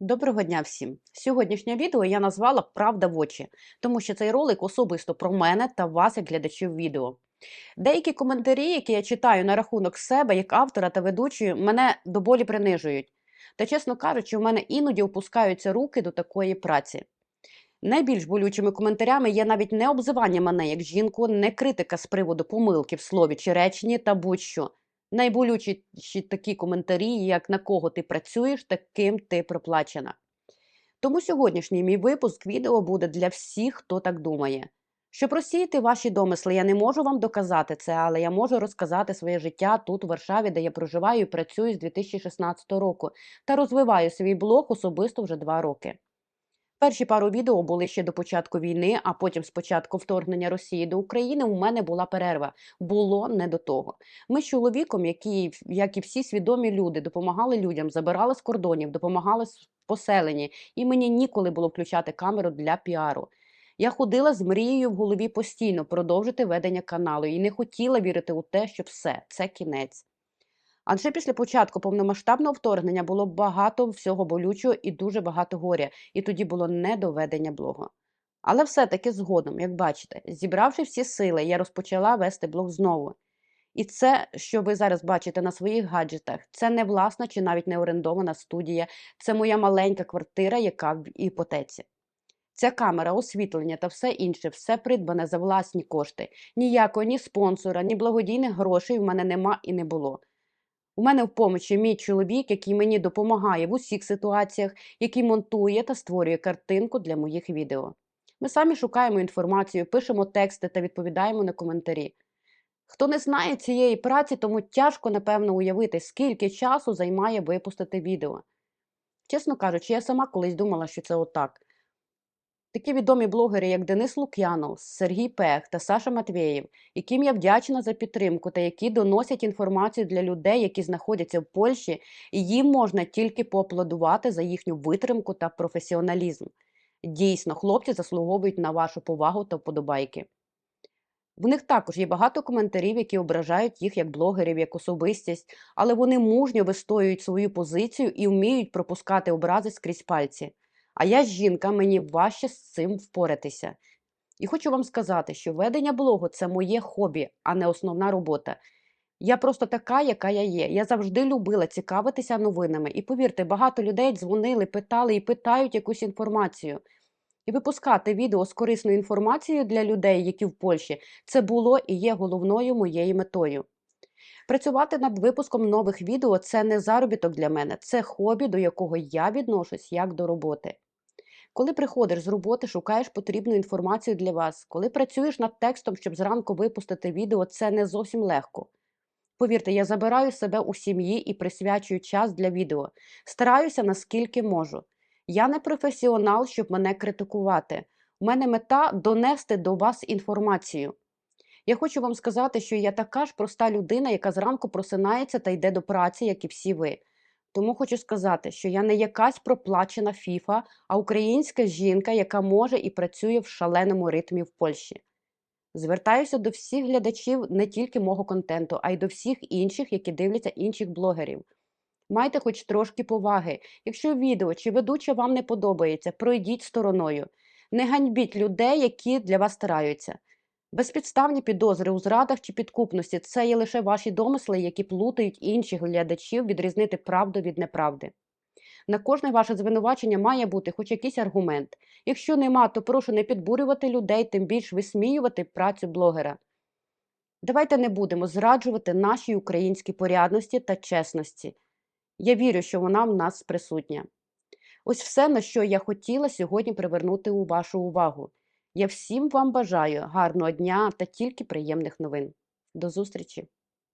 Доброго дня всім! Сьогоднішнє відео я назвала Правда в очі, тому що цей ролик особисто про мене та вас, як глядачів відео. Деякі коментарі, які я читаю на рахунок себе як автора та ведучої, мене до болі принижують. Та, чесно кажучи, в мене іноді опускаються руки до такої праці. Найбільш болючими коментарями є навіть не обзивання мене як жінку, не критика з приводу помилки в слові чи реченні та будь-що. Найболючіші такі коментарі, як на кого ти працюєш, таким ти проплачена. Тому сьогоднішній мій випуск відео буде для всіх, хто так думає. Щоб розсіяти ваші домисли, я не можу вам доказати це, але я можу розказати своє життя тут, у Варшаві, де я проживаю і працюю з 2016 року, та розвиваю свій блог особисто вже два роки. Перші пару відео були ще до початку війни, а потім з початку вторгнення Росії до України у мене була перерва. Було не до того. Ми з чоловіком, які, як і всі свідомі люди, допомагали людям, забирали з кордонів, допомагали в поселенні, і мені ніколи було включати камеру для піару. Я ходила з мрією в голові постійно продовжити ведення каналу і не хотіла вірити у те, що все, це кінець. Адже після початку повномасштабного вторгнення було багато всього болючого і дуже багато горя, і тоді було не доведення блогу. Але все-таки згодом, як бачите, зібравши всі сили, я розпочала вести блог знову. І це, що ви зараз бачите на своїх гаджетах, це не власна чи навіть не орендована студія, це моя маленька квартира, яка в іпотеці. Ця камера, освітлення та все інше, все придбане за власні кошти. Ніякого ні спонсора, ні благодійних грошей в мене нема і не було. У мене в помочі мій чоловік, який мені допомагає в усіх ситуаціях, який монтує та створює картинку для моїх відео. Ми самі шукаємо інформацію, пишемо тексти та відповідаємо на коментарі. Хто не знає цієї праці, тому тяжко, напевно, уявити, скільки часу займає випустити відео. Чесно кажучи, я сама колись думала, що це отак. Такі відомі блогери, як Денис Лук'янов, Сергій Пех та Саша Матвєєв, яким я вдячна за підтримку та які доносять інформацію для людей, які знаходяться в Польщі, і їм можна тільки поаплодувати за їхню витримку та професіоналізм. Дійсно, хлопці заслуговують на вашу повагу та вподобайки. В них також є багато коментарів, які ображають їх як блогерів, як особистість, але вони мужньо вистоюють свою позицію і вміють пропускати образи скрізь пальці. А я жінка, мені важче з цим впоратися. І хочу вам сказати, що ведення блогу це моє хобі, а не основна робота. Я просто така, яка я є. Я завжди любила цікавитися новинами. І повірте, багато людей дзвонили, питали і питають якусь інформацію. І випускати відео з корисною інформацією для людей, які в Польщі, це було і є головною моєю метою. Працювати над випуском нових відео це не заробіток для мене, це хобі, до якого я відношусь як до роботи. Коли приходиш з роботи, шукаєш потрібну інформацію для вас. Коли працюєш над текстом, щоб зранку випустити відео, це не зовсім легко. Повірте, я забираю себе у сім'ї і присвячую час для відео. Стараюся наскільки можу. Я не професіонал, щоб мене критикувати. У мене мета донести до вас інформацію. Я хочу вам сказати, що я така ж проста людина, яка зранку просинається та йде до праці, як і всі ви. Тому хочу сказати, що я не якась проплачена фіфа, а українська жінка, яка може і працює в шаленому ритмі в Польщі. Звертаюся до всіх глядачів не тільки мого контенту, а й до всіх інших, які дивляться інших блогерів. Майте хоч трошки поваги. Якщо відео чи ведуча вам не подобається, пройдіть стороною. Не ганьбіть людей, які для вас стараються. Безпідставні підозри у зрадах чи підкупності це є лише ваші домисли, які плутають інших глядачів відрізнити правду від неправди. На кожне ваше звинувачення має бути хоч якийсь аргумент. Якщо нема, то прошу не підбурювати людей, тим більш висміювати працю блогера. Давайте не будемо зраджувати нашій українській порядності та чесності. Я вірю, що вона в нас присутня. Ось все, на що я хотіла сьогодні привернути вашу увагу. Я всім вам бажаю гарного дня та тільки приємних новин. До зустрічі!